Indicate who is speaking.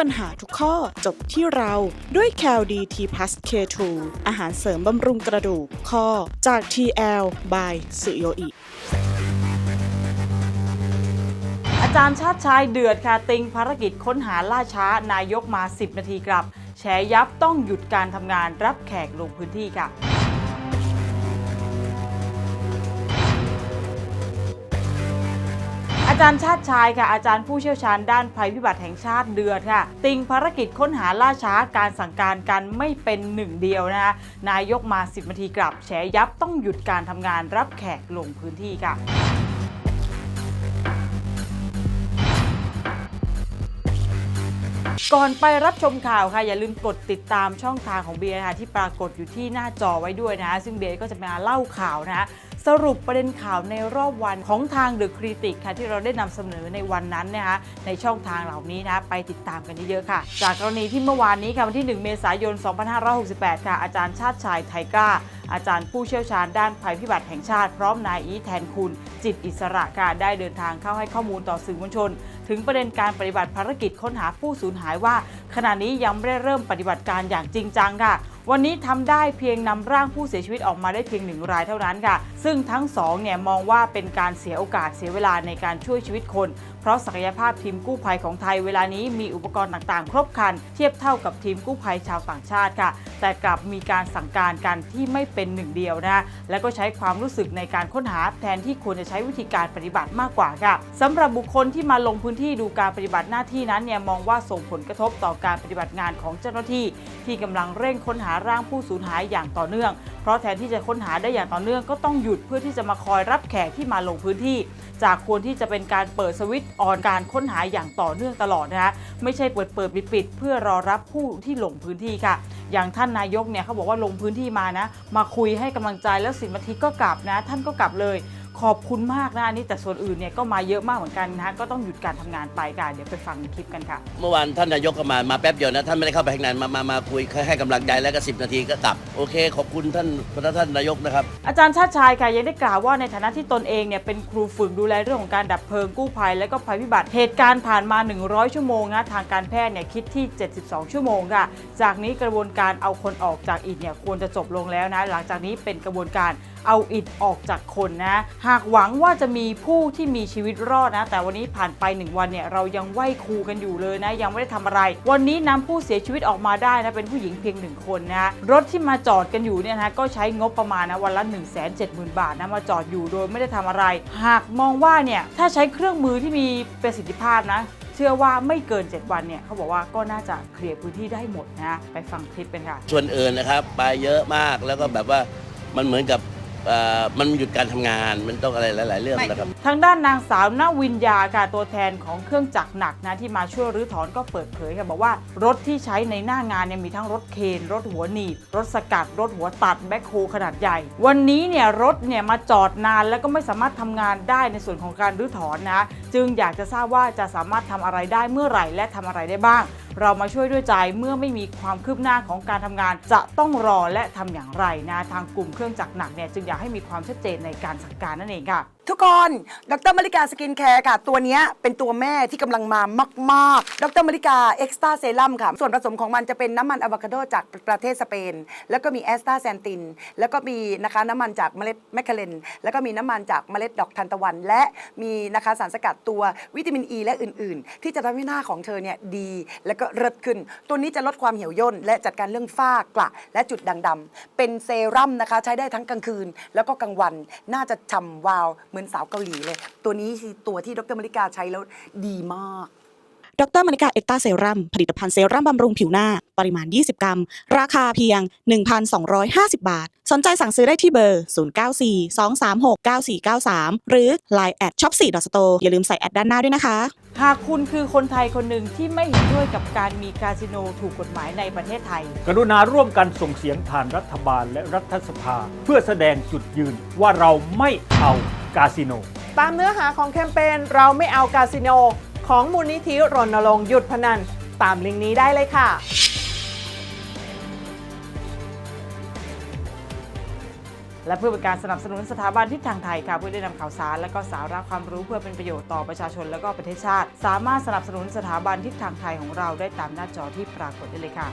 Speaker 1: ปัญหาทุกข้อจบที่เราด้วย c a l d t p l u s K2 อาหารเสริมบำรุงกระดูกข้อจาก TL by สุโยอิ
Speaker 2: อาจารย์ชาติชายเดือดค่ะ ติงภารกิจค้นหาล่าช้านายกมา 10 นาทีกลับ แฉยับต้องหยุดการทำงานรับแขกลงพื้นที่ค่ะ จารย์ชาติชายค่ะอาจารย์ผู้เชี่ยวชาญด้านภัยพิบัติแห่งชาติเดือดค่ะ ติงภารกิจค้นหาล่าช้าการสั่งการกันไม่เป็นหนึ่งเดียวนะคะนายกมา 10นาทีกลับแฉยับต้องหยุดการทำงานรับแขกลงพื้นที่ค่ะก่อนไปรับชมข่าวค่ะ อย่าลืมกดติดตามช่องทางของเบียร์นะคะที่ปรากฏอยู่ที่หน้าจอไว้ด้วยนะคะซึ่งเบียร์ก็จะมาเล่าข่าวนะคะ สรุปประเด็นข่าวในรอบวันของทาง The Critic ค่ะที่เราได้นำเสนอในวันนั้นนะคะในช่องทางเหล่านี้นะไปติดตามกันเยอะๆค่ะ จากกรณีที่เมื่อวานนี้ค่ะวันที่ 1 เมษายน 2568 ค่ะอาจารย์ชาติชายไทยกล้าอาจารย์ผู้เชี่ยวชาญด้านภัยพิบัติแห่งชาติพร้อมนายอีแทนคุณ จิตอิสระค่ะได้เดินทางเข้าให้ข้อมูลต่อสื่อมวลชน ถึงประเด็นการปฏิบัติภารกิจค้นหาผู้สูญหายว่า ขณะนี้ยังไม่ได้เริ่มปฏิบัติการอย่างจริงจังค่ะ วันนี้ทำได้เพียงนำร่างผู้เสียชีวิตออกมาได้เพียงหนึ่งรายเท่านั้นค่ะ ซึ่งทั้งสองเนี่ยมองว่าเป็นการเสียโอกาสเสียเวลาในการช่วยชีวิตคน เพราะศักยภาพทีมกู้ภัยของไทยเวลานี้มีอุปกรณ์ต่างๆ ครบครัน เทียบเท่ากับทีมกู้ภัยชาวต่างชาติค่ะ แต่กลับมีการสั่งการกันที่ไม่เป็นหนึ่งเดียวนะและก็ใช้ความรู้สึกในการค้นหาแทนที่ควรจะใช้วิธีการปฏิบัติมากกว่าค่ะสำหรับบุคคลที่มาลงพื้นที่ดูการปฏิบัติหน้าที่นั้นเนี่ยมองว่าส่งผลกระทบต่อการปฏิบัติงานของเจ้าหน้าที่ ที่กำลังเร่งค้นหาาร่างผู้สูญหายอย่างต่อเนื่อง เพราะแทนที่จะค้นหาได้อย่างต่อเนื่องก็ต้องหยุดเพื่อที่จะมาคอยรับแขกที่มาลงพื้นที่ จากควรที่จะเป็นการเปิดสวิตช์ออนการค้นหาอย่างต่อเนื่องตลอดนะคะไม่ใช่เปิดเปิดปิดปิดเพื่อรอรับผู้ที่ลงพื้นที่ค่ะ อย่างท่านนายกเนี่ยเขาบอกว่าลงพื้นที่มานะ มาคุยให้กำลังใจแล้วสิบนาทีก็กลับนะ ท่านก็กลับเลย ขอบคุณมากนะอันนี้แต่ส่วนอื่นเนี่ยก็มาเยอะมากเหมือนกันนะก็ต้องหยุดการทำงานไปค่ะเดี๋ยวไปฟังคลิปกันค่ะ
Speaker 3: เมื่อวานท่านนายกก็มามาแป๊บเดียวนะท่านไม่ได้เข้าไปข้างในมามามาคุยแค่ให้กำลังใจแล้วก็สินาทีก็กลับโอเค ขอบคุณท่านพระท่านนายกนะครับ
Speaker 2: อาจารย์ชาติชายค่ะยังได้กล่าวว่าในฐานะที่ตนเองเนี่ยเป็นครูฝึกดูแลเรื่องของการดับเพลิงกู้ภัย และก็ภัยพิบัติเหตุการณ์ผ่านมา 100 ชั่วโมงนะทางการแพทย์เนี่ยคิดที่ 72 ชั่วโมงค่ะจากนี้กระบวนการเอาคนออกจากอิฐเนี่ยควรจะจบลงแล้วนะหลังจากนี้เป็นกระบวนการเอาอิฐออกจากคนนะหากหวังว่าจะมีผู้ที่มีชีวิตรอดนะ แต่วันนี้ผ่านไป 1 วันเนี่ยเรายังไหว้ครูกันอยู่เลยนะ ยังไม่ได้ทำอะไร วันนี้นำผู้เสียชีวิตออกมาได้นะ เป็นผู้หญิงเพียงหนึ่งคนนะรถที่มาจอดกันอยู่เนี่ยนะก็ใช้งบประมาณนะวันละ1 7 0 0 0 0 บาทนะมาจอดอยู่โดยไม่ได้ทำอะไร หากมองว่าเนี่ยถ้าใช้เครื่องมือที่มีประสิทธิภาพนะเชื่อว่าไม่เกิน 7 วันเนี่ยเขาบอกว่าก็น่าจะเคลียร์พื้นที่ได้หมดนะ ไปฟังคลิปกันค่ะ
Speaker 3: ส่วนอื่นนะครับ ไปเยอะมากแล้วก็แบบว่ามันเหมือนกับ เอ่อมันหยุดการทำงานมันต้องอะไรหลาย ๆ เรื่องนะครับ
Speaker 2: ทางด้านนางสาวนาวินยาค่ะตัวแทนของเครื่องจักรหนักนะที่มาช่วยรื้อถอนก็เปิดเผยค่ะบอกว่ารถที่ใช้ในหน้างานเนี่ยมีทั้งรถเคนรถหัวหนีบรถสกัด รถหัวตัดแบ็คโฮขนาดใหญ่ วันนี้เนี่ยรถเนี่ยมาจอดนานแล้วก็ไม่สามารถทำงานได้ในส่วนของการรื้อถอนนะ จึงอยากจะทราบว่าจะสามารถทำอะไรได้เมื่อไหร่และทำอะไรได้บ้าง เรามาช่วยด้วยใจเมื่อไม่มีความคืบหน้าของการทำงาน จะต้องรอและทำอย่างไรนะทางกลุ่มเครื่องจักรหนักเนี่ยจึงอยากให้มีความชัดเจนในการสั่งการนั่นเองค่ะ
Speaker 4: ทุกคนดรมาริกาสกินแคร์ค่ะ ตัวเนี้ยเป็นตัวแม่ที่กำลังมามาก ๆ ดรมาริกาเอ็กซ์ตาเซรั่มค่ะ ส่วนผสมของมันจะเป็นน้ำมันอะโวคาโดจากประเทศสเปน แล้วก็มีแอสตาแซนติน แล้วก็มีนะคะน้ำมันจากเมล็ดแมคเคเรนแล้วก็มีน้ำมันจากเมล็ดดอกทานตะวัน และมีนะคะสารสกัดตัววิตามินอ e ีและอื่น ๆ ที่จะทำให้หน้าของเธอเนี่ยดี แล้วก็เริดขึ้น ตัวนี้จะลดความเหี่ยวย่นและจัดการเรื่องฝ้ากระและจุดด่างดำเป็นเซรั่มนะคะใช้ได้ทั้งกลางคืน แล้วก็กลางวัน น่าจะฉ่ำวาวเหมือนสาวเกาหลีเลย ตัวนี้คือตัวที่ดรมาริกาใช้แล้วดีมาก
Speaker 1: ดรมาริกาเอตตาเซรั่มผลิตภัณฑ์เซรั่มบำรุงผิวหน้า ปริมาณ 20 กรัม ราคาเพียง 1,250 บาท สนใจสั่งซื้อได้ที่เบอร์ 0942369493 หรือ Line แอดช็อป4 s t o r e อย่าลืมใส่แอดด้านหน้าด้วยนะคะ
Speaker 2: หากคุณคือคนไทยคนหนึ่งที่ไม่เห็นด้วยกับการมีคาสิโนถูกกฎหมายในประเทศไทย
Speaker 5: กรุณาร่วมกันส่งเสียงผ่านรัฐบาลและรัฐสภา เพื่อแสดงจุดยืนว่าเราไม่เอา กาสิโน
Speaker 6: ตามเนื้อหาของแคมเปญเราไม่เอาคาสิโน ของมูลนิธิรณรงค์หยุดพนัน ตามลิงก์นี้ได้เลยค่ะ
Speaker 2: และเพื่อเป็นการสนับสนุนสถาบันทิศทางไทยค่ะเพื่อได้นำข่าวสาร และก็สาระความรู้เพื่อเป็นประโยชน์ต่อประชาชนและก็ประเทศชาติ สามารถสนับสนุนสถาบันทิศทางไทยของเราได้ตามหน้าจอที่ปรากฏได้เลยค่ะ